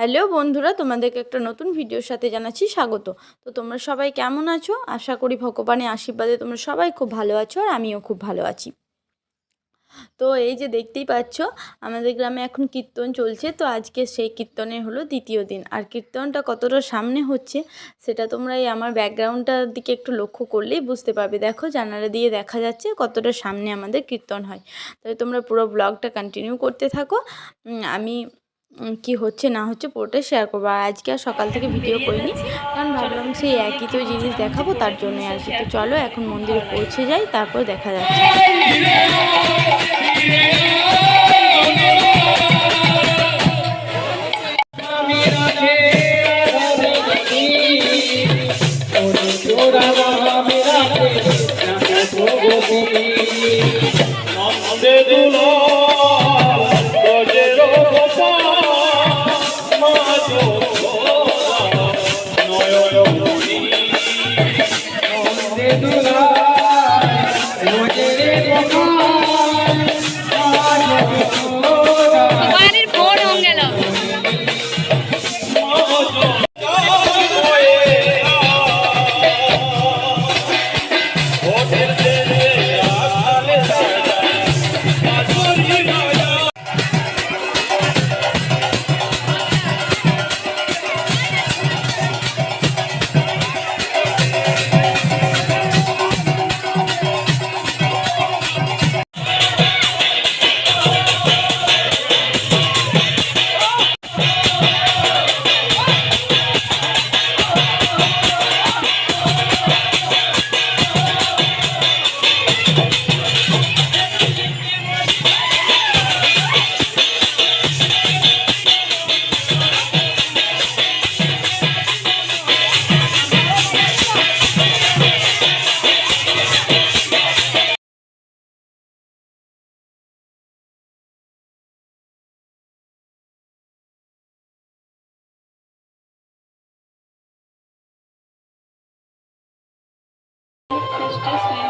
Hello বন্ধুরা, তোমাদেরকে একটা নতুন ভিডিওর সাথে জানাচ্ছি স্বাগত। তো তোমরা সবাই কেমন আছো? আশা করি ভগবানের আশীর্বাদে তোমরা সবাই খুব ভালো আছো আর আমিও খুব ভালো আছি। তো এই যে দেখতেই পাচ্ছ, আমাদের গ্রামে এখন কীর্তন চলছে। তো আজকে সেই কীর্তনের হলো দ্বিতীয় দিন। আর কীর্তনটা কতটা সামনে হচ্ছে, সেটা তোমরা এই আমার ব্যাকগ্রাউন্ডটার দিকে একটু লক্ষ্য করলেই বুঝতে পারবে। দেখো, জানালা দিয়ে দেখা যাচ্ছে কতটা সামনে আমাদের কীর্তন হয়। তাই তোমরা পুরো ব্লগটা কন্টিনিউ করতে থাকো। আমি কি হচ্ছে না হচ্ছে পুরোটাই শেয়ার করব আর আজকে আর সকাল থেকে ভিডিও করিনি কারণ ভাবলাম সেই একই তো জিনিস দেখাবো তার জন্যই আর কি তো চলো এখন মন্দিরে পৌঁছে যাই তারপর দেখা যাচ্ছে নয়নমণি Just me.